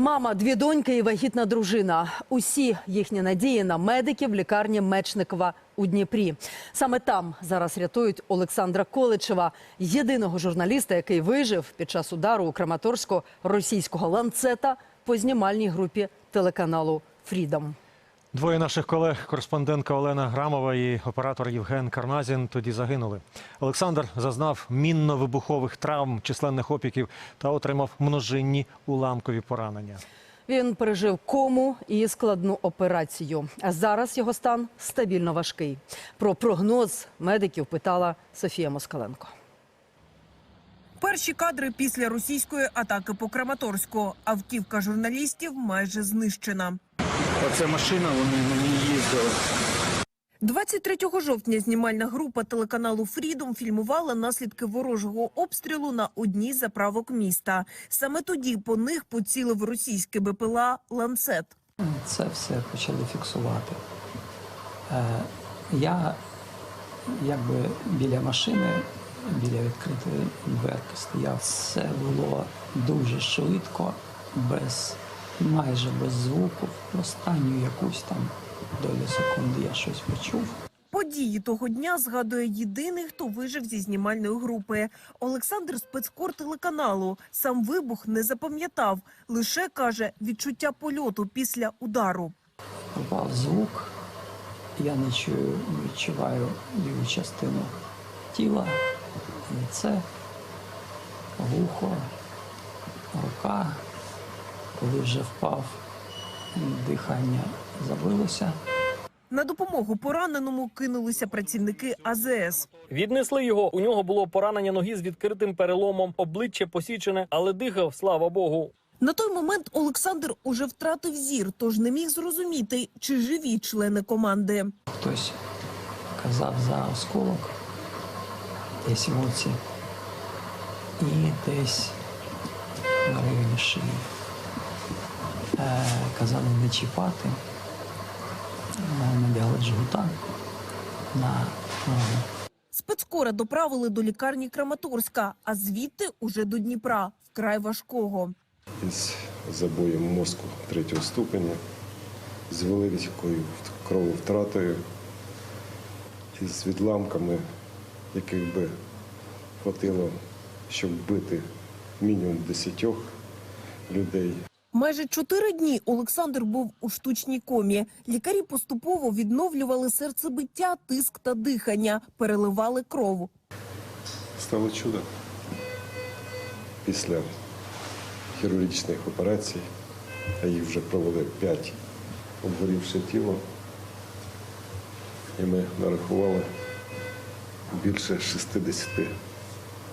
Мама, дві доньки і вагітна дружина. Усі їхні надії на медиків лікарні Мечникова у Дніпрі. Саме там зараз рятують Олександра Количева, єдиного журналіста, який вижив під час удару у Краматорсько російського ланцета по знімальній групі телеканалу Фрідом. Двоє наших колег, кореспондентка Олена Грамова і оператор Євген Кармазін, тоді загинули. Олександр зазнав мінно-вибухових травм, численних опіків та отримав множинні уламкові поранення. Він пережив кому і складну операцію. А зараз його стан стабільно важкий. Про прогноз медиків питала Софія Москаленко. Перші кадри після російської атаки по Краматорську. Автівка журналістів майже знищена. Оце машина, вони на ній їздили. 23 жовтня знімальна група телеканалу Фрідом фільмувала наслідки ворожого обстрілу на одній з заправок міста. Саме тоді по них поцілив російський БПЛА «Ланцет». Це все почали фіксувати. Е, я якби біля машини, біля відкритої дверки стояв. Все було дуже швидко, без, майже без звуку. Останню якусь там долю секунди я щось почув. Події того дня згадує єдиний, хто вижив зі знімальної групи. Олександр спецкор телеканалу. Сам вибух не запам'ятав. Лише, каже, відчуття польоту після удару. Пропав звук, я не чую, відчуваю ліву частину тіла, лице, вухо, рука. Коли вже впав, дихання забилося. На допомогу пораненому кинулися працівники АЗС. Віднесли його. У нього було поранення ноги з відкритим переломом, обличчя посічене, але дихав, слава Богу. На той момент Олександр уже втратив зір, тож не міг зрозуміти, чи живі члени команди. Хтось казав за осколок десь в оці і десь в районі шиї. Е, казали не чіпати, Е, надягли жгута на ногу. Спецкора доправили до лікарні Краматорська, а звідти уже до Дніпра, вкрай важкого. із забоєм мозку третього ступеня, з великою крововтратою і з відламками, яких би хватило, щоб вбити мінімум десятьох людей. Майже чотири дні Олександр був у штучній комі. Лікарі поступово відновлювали серцебиття, тиск та дихання, переливали кров. Стало чудо. Після хірургічних операцій, а їх вже провели п'ять, обгорівши тіло, і ми нарахували більше 60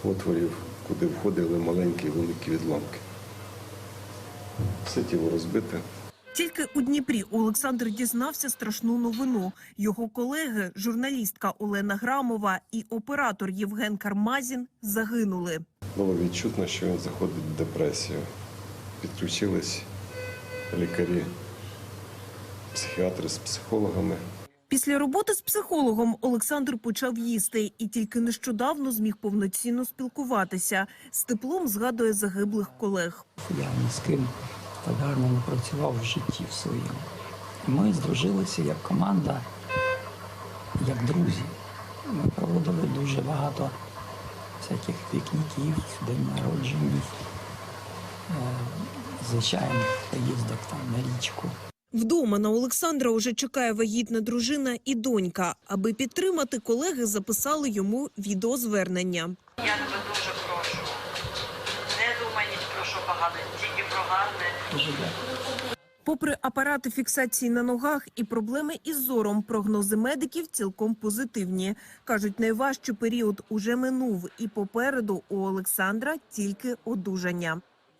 отворів, куди входили маленькі великі відламки. Все тіло розбите. Тільки у Дніпрі Олександр дізнався страшну новину. Його колеги, журналістка Олена Грамова і оператор Євген Кармазін загинули. Було відчутно, що він заходить в депресію. Підключились лікарі, психіатри з психологами. Після роботи з психологом Олександр почав їсти і тільки нещодавно зміг повноцінно спілкуватися. З теплом згадує загиблих колег. Я ні з ким так гарно не працював в житті в своєму. Ми здружилися як команда, як друзі. Ми проводили дуже багато всяких пікніків, день народжень, е, звичайних поїздок там на річку. Вдома на Олександра уже чекає вагітна дружина і донька. Аби підтримати, колеги записали йому відеозвернення. Я тебе дуже прошу. Не думай ні про що погане, тільки про гарне. Попри апарати фіксації на ногах і проблеми із зором, прогнози медиків цілком позитивні. Кажуть, найважчий період уже минув, і попереду у Олександра тільки одужання.